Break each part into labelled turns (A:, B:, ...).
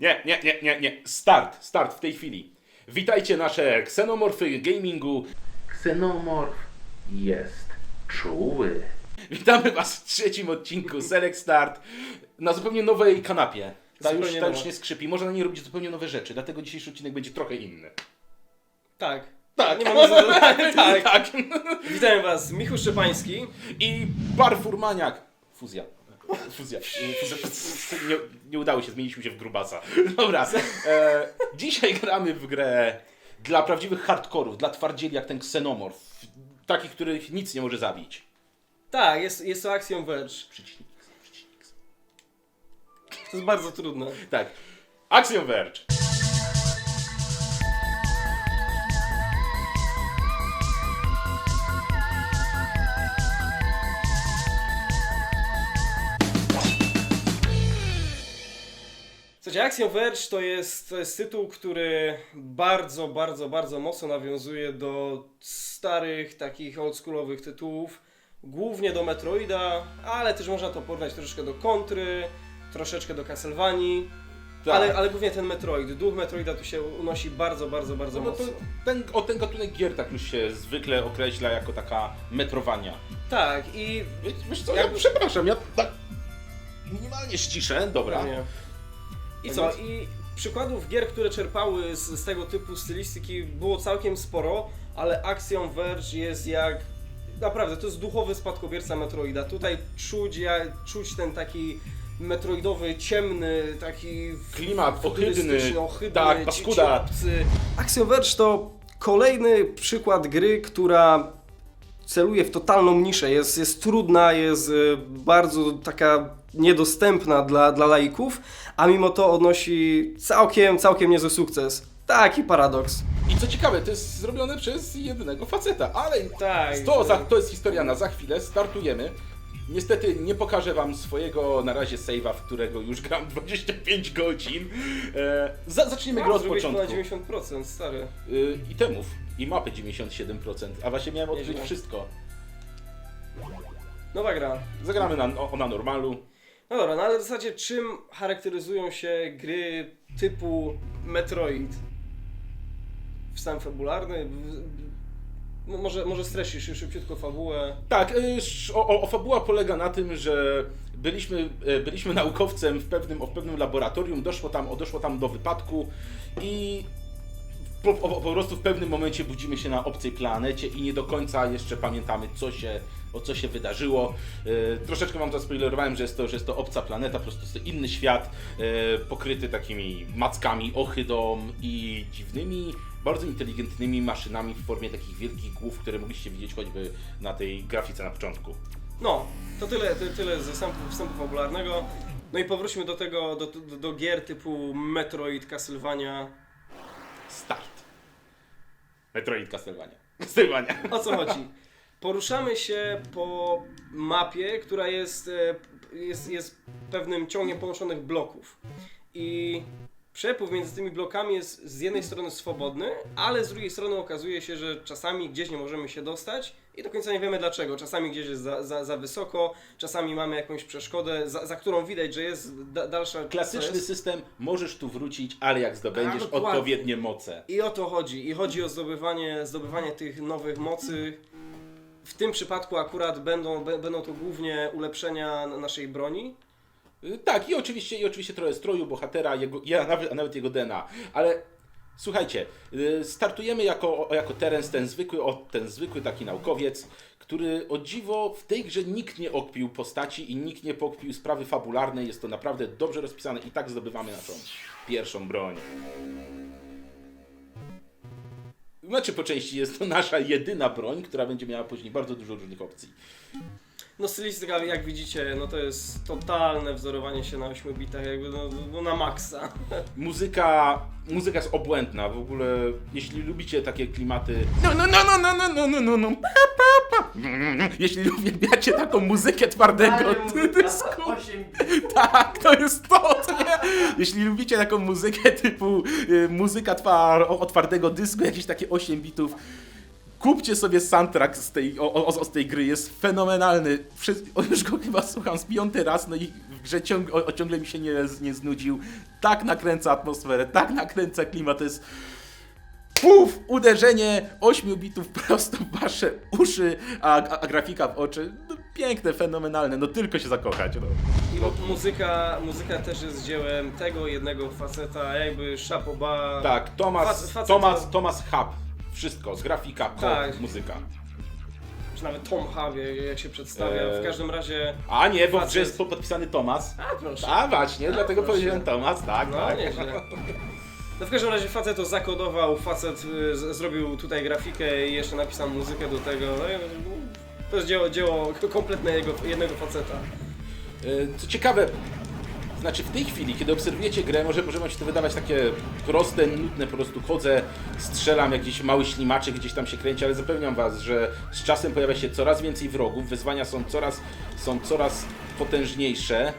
A: Nie, nie, nie, nie, nie. Start, start w tej chwili. Witajcie nasze ksenomorfy gamingu. Ksenomorf jest czuły. Witamy Was w trzecim odcinku Select Start na zupełnie nowej kanapie. Ta już,
B: Zupełnie
A: ta już
B: nowa.
A: nie skrzypi. Można na niej robić zupełnie nowe rzeczy, dlatego dzisiejszy odcinek będzie trochę inny.
B: Tak.
A: Tak,
B: Nie mamy zadania. tak.
A: tak.
B: Witam Was, Michał Szczepański.
A: I bar furmaniak. Fuzja. Fuzja. Fuzja. Nie, nie udało się, zmieniliśmy się w grubasa. Dobra. E, dzisiaj gramy w grę dla prawdziwych hardkorów, dla twardzieli jak ten ksenomorf. Takich, których nic nie może zabić.
B: Tak, jest, jest to Axiom Verge.
A: X.
B: To jest bardzo trudne.
A: Tak. Axiom Verge.
B: Słuchajcie, Axiom Verge to jest, to jest tytuł, który bardzo, bardzo, bardzo mocno nawiązuje do starych, takich oldschoolowych tytułów. Głównie do Metroida, ale też można to porównać troszeczkę do Kontry, troszeczkę do Castlevanii.
A: Tak.
B: Ale, ale głównie ten Metroid. Duch Metroida tu się unosi bardzo, bardzo, bardzo
A: No, no to
B: mocno.
A: ten, o ten gatunek gier tak już się zwykle określa jako taka metrowania.
B: Tak, i
A: Wiesz, wiesz co,
B: Jakby-
A: ja przepraszam, ja tak minimalnie ściszę, dobra.
B: I
A: Tak
B: co? I przykładów gier, które czerpały z, z tego typu stylistyki było całkiem sporo, ale Axiom Verge jest jak... Naprawdę, to jest duchowy spadkobierca Metroida. Tutaj czuć, ja, czuć ten taki metroidowy, ciemny, taki...
A: Klimat ohydny,
B: ohydny
A: tak, paskuda.
B: Axiom Verge to kolejny przykład gry, która celuje w totalną niszę. Jest, jest trudna, jest y, bardzo taka niedostępna dla, dla laików, a mimo to odnosi całkiem, całkiem niezły sukces. Taki paradoks.
A: I co ciekawe, to jest zrobione przez jednego faceta, ale
B: Tak.
A: to, za, to jest historia na za chwilę, startujemy. Niestety nie pokażę wam swojego na razie save'a, w którego już gram 25 godzin. E, za, zaczniemy grę od
B: Zrobiłeś
A: początku.
B: ponad 90%, stary.
A: Y, itemów i mapy 97%, a właśnie miałem odkryć
B: Nieźle.
A: wszystko.
B: Nowa gra.
A: Zagramy na, o, na normalu.
B: No dobra, no ale w zasadzie czym charakteryzują się gry typu Metroid? Wstęp fabularny? No może, może streszczysz już szybciutko fabułę.
A: Tak, y, o, o, fabuła polega na tym, że byliśmy, e, byliśmy naukowcem w pewnym, w pewnym laboratorium, doszło tam, doszło tam do wypadku i po, po, po prostu w pewnym momencie budzimy się na obcej planecie i nie do końca jeszcze pamiętamy, co się, o co się wydarzyło. E, troszeczkę wam zaspoilerowałem, że jest, to, że jest to obca planeta, po prostu jest to inny świat, e, pokryty takimi mackami, ohydą i dziwnymi, bardzo inteligentnymi maszynami w formie takich wielkich głów, które mogliście widzieć choćby na tej grafice na początku.
B: No, to tyle, ty, tyle ze wstępu, wstępu fabularnego. No i powróćmy do tego, do, do, do gier typu Metroid, Castlevania.
A: Start. Metroid Castlevania. Castlevania.
B: O co chodzi? Poruszamy się po mapie, która jest, e, jest, jest pewnym ciągiem połączonych bloków. I przepływ między tymi blokami jest z jednej strony swobodny, ale z drugiej strony okazuje się, że czasami gdzieś nie możemy się dostać i do końca nie wiemy dlaczego. Czasami gdzieś jest za, za, za wysoko, czasami mamy jakąś przeszkodę, za, za którą widać, że jest da, dalsza...
A: Klasyczny
B: jest.
A: system, możesz tu wrócić, ale jak zdobędziesz
B: A,
A: odpowiednie moce.
B: I o to chodzi. I chodzi o zdobywanie, zdobywanie tych nowych mocy. W tym przypadku akurat będą, będą to głównie ulepszenia naszej broni.
A: Y, Tak, i oczywiście, i oczywiście trochę stroju bohatera, jego, ja, nawet, a nawet jego DNA. Ale słuchajcie, y, startujemy jako, jako ten zwykły, ten zwykły taki naukowiec, który o dziwo w tej grze nikt nie okpił postaci i nikt nie pokpił sprawy fabularnej. Jest to naprawdę dobrze rozpisane i tak zdobywamy naszą pierwszą broń. Znaczy po części jest to nasza jedyna broń, która będzie miała później bardzo dużo różnych opcji.
B: No stylistyka, jak widzicie, no to jest totalne wzorowanie się na 8 bitach, jakby no, no na maksa.
A: Muzyka, muzyka jest obłędna, w ogóle jeśli lubicie takie klimaty no no no no no no no no no no pa, pa, pa. jeśli uwielbiacie taką muzykę twardego dysku, tak, to jest to, co nie? Jeśli lubicie taką muzykę typu y, muzyka twar, o, o twardego dysku, jakieś takie 8 bitów, kupcie sobie soundtrack z tej, o, o, z tej gry, jest fenomenalny. O, już go chyba słucham z piąty raz, no i w grze ciąg, o, ciągle mi się nie, nie znudził. Tak nakręca atmosferę, tak nakręca klimat, to jest... Puf! Uderzenie 8 bitów prosto w wasze uszy, a, a, grafika w oczy. No, piękne, fenomenalne, no tylko się zakochać. No.
B: I mu- muzyka, muzyka też jest dziełem tego jednego faceta, jakby szapoba.
A: Tak, Thomas,
B: Fac- facet
A: Thomas,
B: to-
A: Thomas Hub. Wszystko, z grafika, kod,
B: Tak.
A: muzyka.
B: Czy nawet Tom Harvey, jak się przedstawia.
A: Eee.
B: W każdym razie.
A: A nie, bo w
B: Facet.
A: jest po- podpisany Thomas.
B: A proszę.
A: A właśnie, dlatego
B: proszę.
A: powiedziałem Thomas, tak,
B: No,
A: tak.
B: nieźle. No w każdym razie facet to zakodował, facet y, z- zrobił tutaj grafikę i jeszcze napisał muzykę do tego. No, i, to jest dzieło, dzieło kompletne jego, jednego faceta.
A: Y, Co ciekawe, znaczy w tej chwili, kiedy obserwujecie grę, może, może wam się to wydawać takie proste, nudne, po prostu chodzę, strzelam jakiś mały ślimaczek, gdzieś tam się kręci, ale zapewniam was, że z czasem pojawia się coraz więcej wrogów, wyzwania są coraz, są coraz potężniejsze.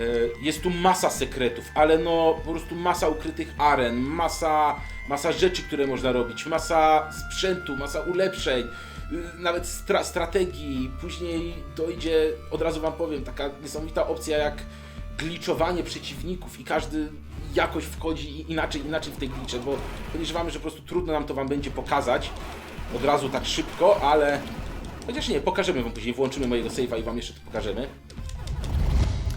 A: Y, Jest tu masa sekretów, ale no po prostu masa ukrytych aren, masa, masa rzeczy, które można robić, masa sprzętu, masa ulepszeń, y, nawet stra strategii. Później dojdzie, od razu wam powiem, taka niesamowita opcja jak gliczowanie przeciwników i każdy jakoś wchodzi inaczej, inaczej w tej glicze, bo podejrzewamy, że po prostu trudno nam to wam będzie pokazać od razu tak szybko, ale chociaż nie, pokażemy wam później, włączymy mojego save'a i wam jeszcze to pokażemy.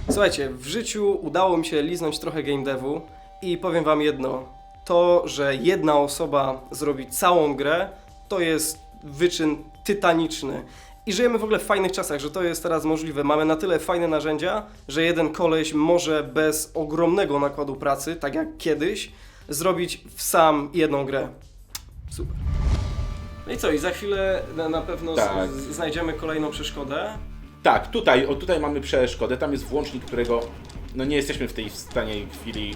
B: Słuchajcie, w życiu udało mi się liznąć trochę game devu i powiem wam jedno. To, że jedna osoba zrobi całą grę, to jest wyczyn tytaniczny. I żyjemy w ogóle w fajnych czasach, że to jest teraz możliwe. Mamy na tyle fajne narzędzia, że jeden koleś może bez ogromnego nakładu pracy, tak jak kiedyś, zrobić w sam jedną grę. Super. No i co, i za chwilę na, na pewno z-
A: Tak.
B: z, znajdziemy kolejną przeszkodę.
A: Tak, tutaj, o tutaj mamy przeszkodę, tam jest włącznik, którego no nie jesteśmy w tej stanie chwili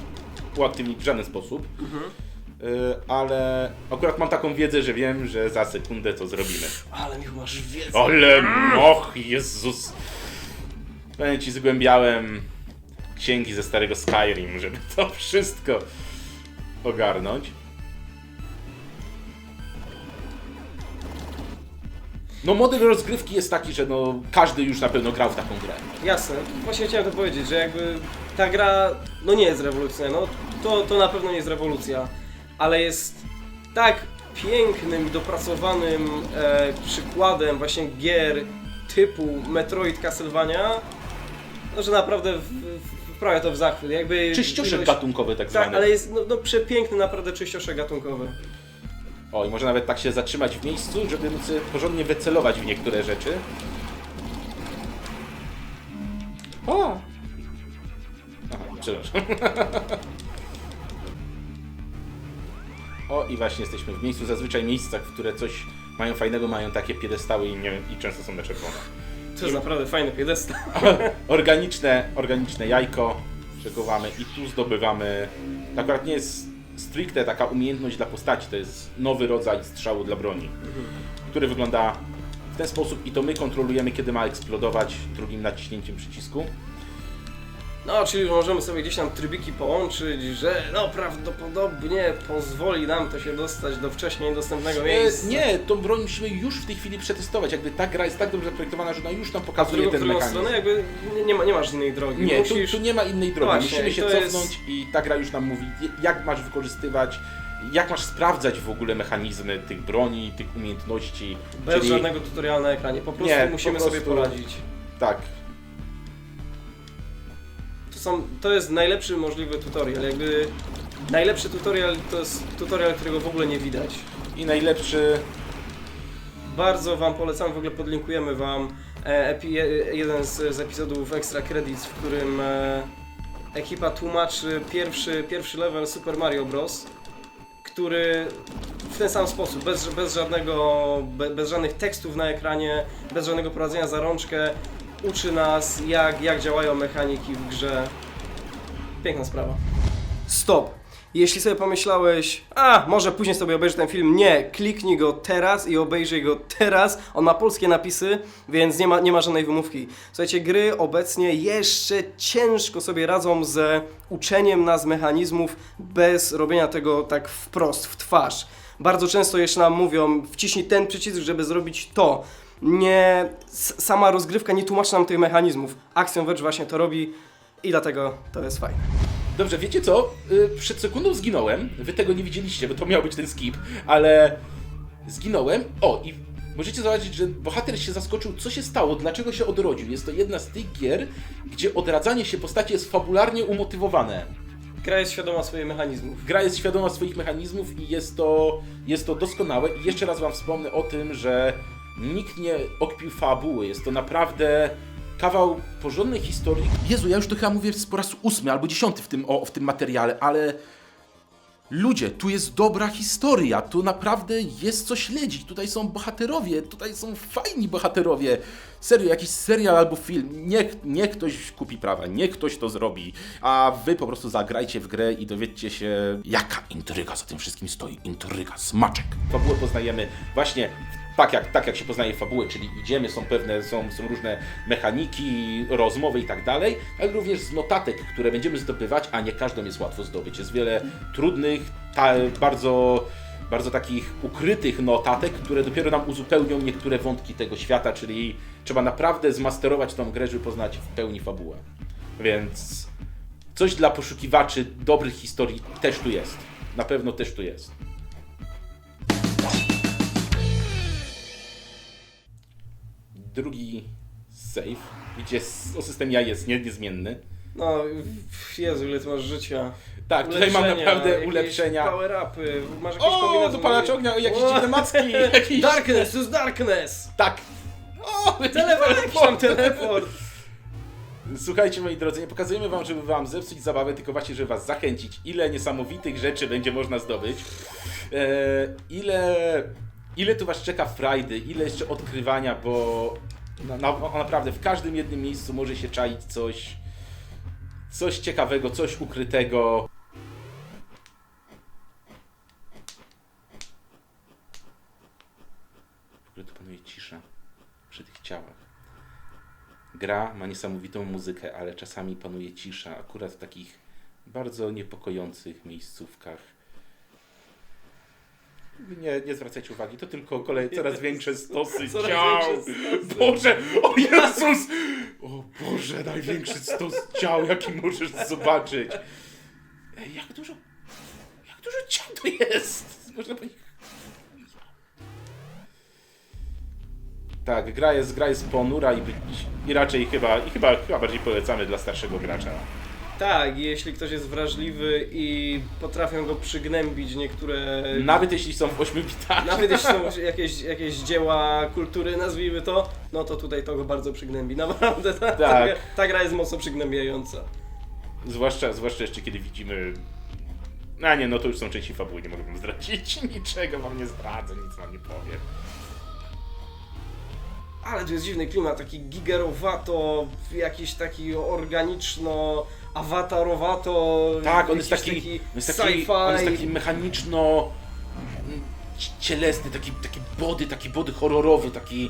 A: uaktywnić w żaden sposób. Y, ale akurat mam taką wiedzę, że wiem, że za sekundę to zrobimy.
B: Ale Michu, masz wiedzę.
A: Ale och, Jezus! Powiem ci, zgłębiałem księgi ze starego Skyrim, żeby to wszystko ogarnąć. No model rozgrywki jest taki, że no każdy już na pewno grał w taką grę.
B: Jasne, właśnie chciałem to powiedzieć, że jakby ta gra no nie jest rewolucyjna, no to, to na pewno nie jest rewolucja, ale jest tak pięknym, dopracowanym e, przykładem właśnie gier typu Metroid Castlevania, no, że naprawdę w, w, wprawia to w zachwyt. Jakby
A: Czyścioszek
B: ilość-
A: gatunkowy tak
B: Tak,
A: zwany.
B: ale jest no, no przepiękny naprawdę czyścioszek gatunkowy.
A: O, i może nawet tak się zatrzymać w miejscu, żeby móc porządnie wycelować w niektóre rzeczy. O! Aha, przepraszam. O, i właśnie jesteśmy w miejscu. Zazwyczaj miejscach, w które coś mają fajnego, mają takie piedestały i, nie, i często są na czerwono.
B: To jest naprawdę fajny piedestal.
A: organiczne, organiczne jajko przekuwamy i tu zdobywamy. To akurat nie jest stricte taka umiejętność dla postaci, to jest nowy rodzaj strzału dla broni, który wygląda w ten sposób i to my kontrolujemy, kiedy ma eksplodować drugim naciśnięciem przycisku.
B: No, czyli możemy sobie gdzieś tam trybiki połączyć, że no prawdopodobnie pozwoli nam to się dostać do wcześniej dostępnego miejsca.
A: Nie, tą broń musimy już w tej chwili przetestować. Jakby ta gra jest tak dobrze zaprojektowana, że ona już nam pokazuje
B: drugą,
A: ten mechanizm.
B: stronę jakby nie, nie, ma, nie masz innej drogi.
A: Nie, tu,
B: Musisz...
A: tu nie ma innej drogi.
B: Właśnie,
A: Musimy się cofnąć
B: jest-
A: i ta gra już nam mówi, jak masz wykorzystywać, jak masz sprawdzać w ogóle mechanizmy tych broni, tych umiejętności.
B: Bez
A: czyli-
B: żadnego tutoriala na ekranie, po prostu
A: Nie,
B: musimy
A: po
B: sobie
A: prostu-
B: poradzić.
A: Tak.
B: To, są, to jest najlepszy możliwy tutorial, jakby najlepszy tutorial to jest tutorial, którego w ogóle nie widać.
A: I najlepszy.
B: Bardzo Wam polecam, w ogóle podlinkujemy Wam e, epi, je- jeden z, z epizodów Extra Credits, w którym e, ekipa tłumaczy pierwszy, pierwszy level Super Mario Bros., który w ten sam sposób, bez, bez, żadnego, be, bez żadnych tekstów na ekranie, bez żadnego prowadzenia za rączkę, uczy nas jak, jak działają mechaniki w grze. Piękna sprawa. Stop! Jeśli sobie pomyślałeś, a może później sobie obejrzę ten film, nie, kliknij go teraz i obejrzyj go teraz. On ma polskie napisy, więc nie ma, nie ma żadnej wymówki. Słuchajcie, gry obecnie jeszcze ciężko sobie radzą z uczeniem nas mechanizmów bez robienia tego tak wprost, w twarz. Bardzo często jeszcze nam mówią, wciśnij ten przycisk, żeby zrobić to. Nie, s- sama rozgrywka nie tłumaczy nam tych mechanizmów. Action Verge właśnie to robi i dlatego to jest fajne.
A: Dobrze, wiecie co? Y, Przed sekundą zginąłem. Wy tego nie widzieliście, bo to miał być ten skip, ale zginąłem. O, i możecie zobaczyć, że bohater się zaskoczył, co się stało, dlaczego się odrodził. Jest to jedna z tych gier, gdzie odradzanie się postaci jest fabularnie umotywowane.
B: Gra jest świadoma swoich mechanizmów.
A: Gra jest świadoma swoich mechanizmów i jest to, jest to doskonałe. I jeszcze raz Wam wspomnę o tym, że nikt nie okpił fabuły. Jest to naprawdę kawał porządnej historii. Jezu, ja już to chyba mówię po raz ósmy albo dziesiąty w tym, o, w tym materiale, ale ludzie, tu jest dobra historia, tu naprawdę jest co śledzić, tutaj są bohaterowie, tutaj są fajni bohaterowie. Serio, jakiś serial albo film, niech, niech ktoś kupi prawa, niech ktoś to zrobi, a wy po prostu zagrajcie w grę i dowiedzcie się, jaka intryga za tym wszystkim stoi, intryga, smaczek. Fabułę poznajemy właśnie tak jak, tak jak się poznaje fabułę, czyli idziemy, są pewne, są, są różne mechaniki, rozmowy i tak dalej, ale również z notatek, które będziemy zdobywać, a nie każdą jest łatwo zdobyć. Jest wiele trudnych, ta, bardzo, bardzo takich ukrytych notatek, które dopiero nam uzupełnią niektóre wątki tego świata, czyli trzeba naprawdę zmasterować tą grę, żeby poznać w pełni fabułę. Więc coś dla poszukiwaczy dobrych historii też tu jest. Na pewno też tu jest. Drugi save, gdzie system ja jest nie- niezmienny.
B: No, Jezu, ile ty masz życia.
A: Tak, tutaj mam naprawdę ulepszenia.
B: Power-upy, masz jakieś
A: O,
B: kombinacje.
A: dopalacz ognia, jakieś
B: O!
A: dziwne macki, jakieś...
B: Darkness, to jest Darkness!
A: Tak. O,
B: Teleport, jakiś tam teleport.
A: Słuchajcie moi drodzy, nie pokazujemy wam, żeby wam zepsuć zabawę, tylko właśnie, żeby was zachęcić, ile niesamowitych rzeczy będzie można zdobyć. E, ile, ile tu was czeka frajdy, ile jeszcze odkrywania, bo na, na, naprawdę w każdym jednym miejscu może się czaić coś, coś ciekawego, coś ukrytego. W ogóle tu panuje cisza przy tych ciałach. Gra ma niesamowitą muzykę, ale czasami panuje cisza, akurat w takich bardzo niepokojących miejscówkach. Nie, nie zwracajcie uwagi, to tylko kolej, coraz większe stosy
B: Coraz
A: ciał.
B: większe.
A: Boże, o Jezus! O Boże, największy stos ciał, jaki możesz zobaczyć. Ej, jak dużo, jak dużo ciał to jest? Można po nich Tak, gra jest, gra jest ponura i, być, i raczej chyba, i chyba, chyba bardziej polecamy dla starszego gracza.
B: Tak, jeśli ktoś jest wrażliwy i potrafią go przygnębić niektóre...
A: Nawet jeśli są w 8 bitach.
B: Nawet jeśli są jakieś, jakieś dzieła kultury, nazwijmy to, no to tutaj to go bardzo przygnębi. Naprawdę, ta, ta,
A: Tak.
B: gra- ta gra jest mocno przygnębiająca.
A: Zwłaszcza, zwłaszcza jeszcze kiedy widzimy... A nie, no to już są części fabuły, nie mogę wam zdradzić niczego, wam nie zdradzę, nic wam nie powiem.
B: Ale tu jest dziwny klimat, taki gigerowato, jakiś taki organiczno, awatarowato.
A: Tak, on jest
B: jakiś
A: taki, on jest taki, on jest taki mechaniczno mm, ci- cielesny, taki, taki body, taki body horrorowy, taki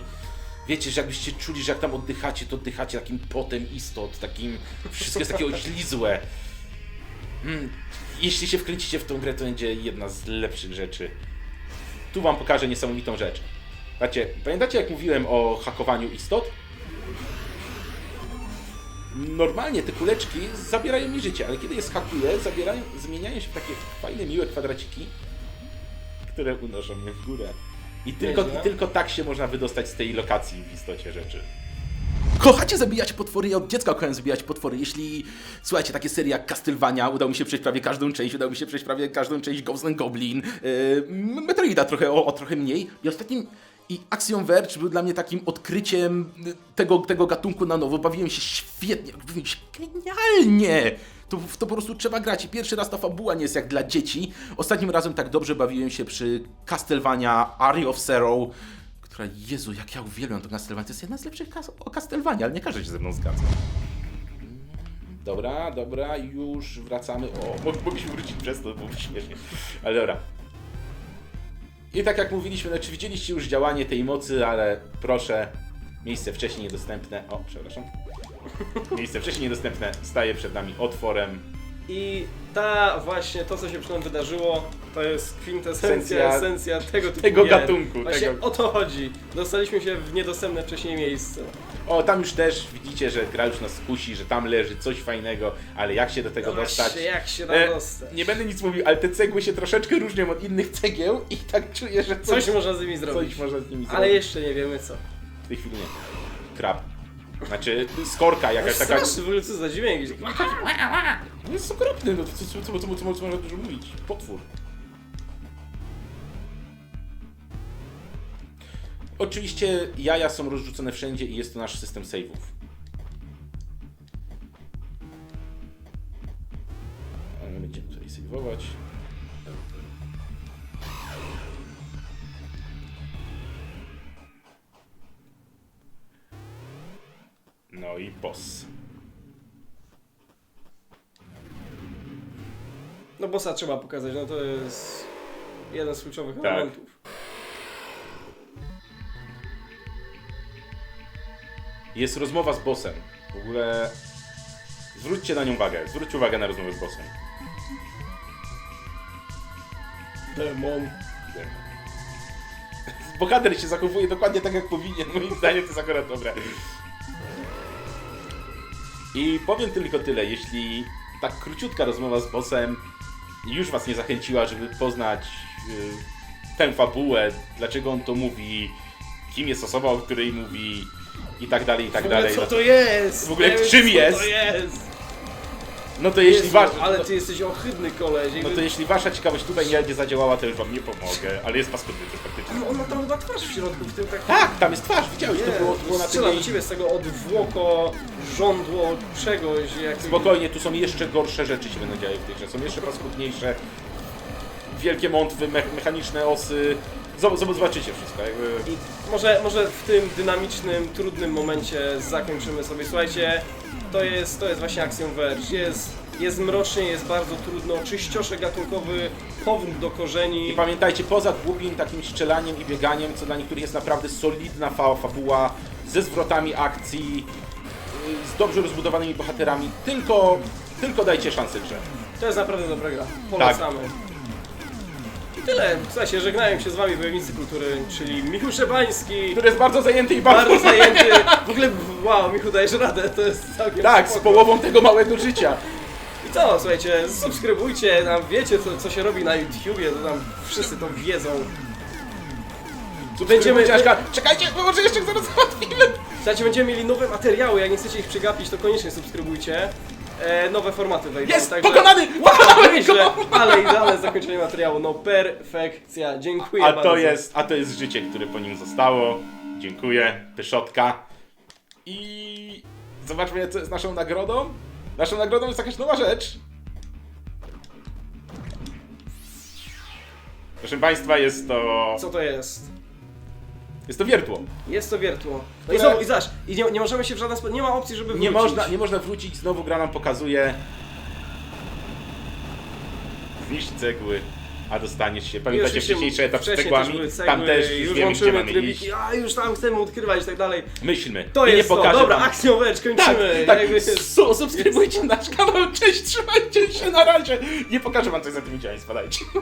A: wiecie, że jakbyście czuli, że jak tam oddychacie, to oddychacie takim potem istot, takim, wszystko jest takie oślizłe. Mm, jeśli się wkręcicie w tą grę, to będzie jedna z lepszych rzeczy. Tu wam pokażę niesamowitą rzecz. Patrzcie, pamiętacie jak mówiłem o hakowaniu istot? Normalnie te kuleczki zabierają mi życie, ale kiedy je skakuję, zabierają, zmieniają się w takie fajne, miłe kwadraciki, które unoszą mnie w górę. I tylko, i tylko tak się można wydostać z tej lokacji w istocie rzeczy. Kochacie zabijać potwory? Ja od dziecka kochałem zabijać potwory. Jeśli, słuchajcie, takie serie jak Castlevania, udało mi się przejść prawie każdą część, udało mi się przejść prawie każdą część Ghost and Goblin, yy, Metroida trochę, o, o trochę mniej. I ostatnim, i Axiom Verge był dla mnie takim odkryciem tego, tego gatunku na nowo. Bawiłem się świetnie, bawiłem się genialnie! To, to po prostu trzeba grać i pierwszy raz ta fabuła nie jest jak dla dzieci. Ostatnim razem tak dobrze bawiłem się przy Castlevania, Aria of Sorrow, która, Jezu, jak ja uwielbiam to Castlevania, to jest jedna z lepszych Castlevania, ale nie każdy się ze mną zgadza. Dobra, dobra, już wracamy. O, mo- mogliśmy wrócić przez to, bo śmiesznie. Ale dobra. I tak jak mówiliśmy, znaczy widzieliście już działanie tej mocy, ale proszę, miejsce wcześniej niedostępne. O, przepraszam. Miejsce wcześniej niedostępne staje przed nami otworem.
B: I ta właśnie, to co się przed nami wydarzyło, To jest kwintesencja,
A: Esencja
B: esencja tego typu
A: tego
B: gier.
A: gatunku,
B: Właśnie
A: tego-
B: o to chodzi. Dostaliśmy się w niedostępne wcześniej miejsce.
A: O, tam już też widzicie, że gra już nas kusi, że tam leży coś fajnego, ale jak się do tego
B: No
A: dostać?
B: właśnie, jak się tam
A: E,
B: dostać?
A: nie będę nic mówił, ale te cegły się troszeczkę różnią od innych cegieł i tak czuję, że coś,
B: Coś można z nimi zrobić.
A: coś można z nimi
B: Ale
A: zrobić.
B: jeszcze nie wiemy co.
A: W tej chwili nie. Krab. Znaczy, skorka jakaś taka...
B: Straszny w ogóle co za dźwięk.
A: No jest okropny, no to co, co, co, co, co, co można dużo mówić? Potwór. Oczywiście jaja są rozrzucone wszędzie i jest to nasz system save'ów. Ale Będziemy tutaj save'ować. No i boss.
B: No bossa trzeba pokazać, no to jest jeden z kluczowych
A: Tak.
B: elementów.
A: Jest rozmowa z bossem. W ogóle zwróćcie na nią uwagę. Zwróćcie uwagę na rozmowę z bossem.
B: Demon.
A: Bohater się zachowuje dokładnie tak jak powinien. Moim zdaniem to jest akurat dobre. I powiem tylko tyle, jeśli tak króciutka rozmowa z bossem już was nie zachęciła, żeby poznać y, tę fabułę, dlaczego on to mówi, kim jest osoba, o której mówi i tak dalej, i tak dalej.
B: co to jest?
A: W ogóle
B: Nie wiem,
A: czym
B: co
A: jest?
B: to jest?
A: No to jeśli
B: Jezu,
A: wasz...
B: ale ty jesteś ohydny koleś.
A: No to jeśli wasza ciekawość tutaj nie, nie zadziałała, to już wam nie pomogę, ale jest paskudny to faktycznie.
B: No, on ma tam chyba twarz w środku, w tym tak...
A: Tak, tam jest twarz, widziałeś, to było, to było na
B: Strzela do ciebie z tego odwłoko, żądło czegoś, jak...
A: Spokojnie, tu są jeszcze gorsze rzeczy się będą działy w tej grze, są jeszcze paskudniejsze. Wielkie mątwy, me mechaniczne osy. Zob zob- zobaczycie wszystko. Jakby...
B: I może, może w tym dynamicznym, trudnym momencie zakończymy sobie. Słuchajcie, to jest, to jest właśnie Axiom Verge. Jest, jest mrocznie, jest bardzo trudno, czyścioszek gatunkowy, powrót do korzeni.
A: I pamiętajcie, poza długim takim strzelaniem i bieganiem, co dla niektórych jest naprawdę solidna fa fabuła, ze zwrotami akcji, z dobrze rozbudowanymi bohaterami, tylko, tylko dajcie szansę grze.
B: To jest naprawdę dobra gra. Polecamy. Tyle. Słuchajcie, żegnają się z wami wojownicy kultury, czyli Michał Szebański.
A: Który jest bardzo zajęty i bardzo...
B: Bardzo zajęty. W ogóle, wow, Michu, dajesz radę, to jest całkiem
A: Tak, z
B: spoko.
A: połową tego małego życia.
B: I co, słuchajcie, subskrybujcie, tam wiecie co, co się robi na YouTubie, to tam wszyscy to wiedzą.
A: Będziemy...
B: Będziemy-
A: Czekajcie, bo może jeszcze zaraz załatwimy.
B: Słuchajcie, będziemy mieli nowe materiały, jak nie chcecie ich przegapić, to koniecznie subskrybujcie. E, nowe formaty wejdą.
A: Jest!
B: także-
A: Pokonany!
B: Nieźle,
A: go!
B: ale idealne zakończenie materiału, no perfekcja, dziękuję
A: A
B: bardzo.
A: to jest, a to jest życie, które po nim zostało. Dziękuję, Pyszotka. I zobaczmy, co jest naszą nagrodą. Naszą nagrodą jest jakaś nowa rzecz. Proszę Państwa, jest to.
B: Co to jest?
A: Jest to wiertło.
B: Jest to wiertło. No i
A: Które-
B: znowu, i zaś, i nie, nie możemy się w żaden sposób, nie ma opcji, żeby
A: Nie
B: wrócić.
A: można, nie można wrócić, znowu gra nam pokazuje. Zniszcz cegły, a dostaniesz się. Pamiętacie
B: Już się-
A: wcześniejszy etap z
B: wcześniej
A: cegłami?
B: też były cegły,
A: Tam też
B: już
A: wiemy, gdzie mamy
B: trybiki,
A: iść.
B: a już tam chcemy odkrywać i tak dalej.
A: Myślmy.
B: To
A: I
B: jest
A: nie
B: to,
A: pokażę
B: dobra,
A: wam.
B: akcją wecz,
A: Tak,
B: kończymy.
A: tak,
B: Jakby-
A: su- subskrybujcie nasz kanał, cześć, trzymajcie się, na razie. Nie pokażę wam coś za tymi działami, spadajcie.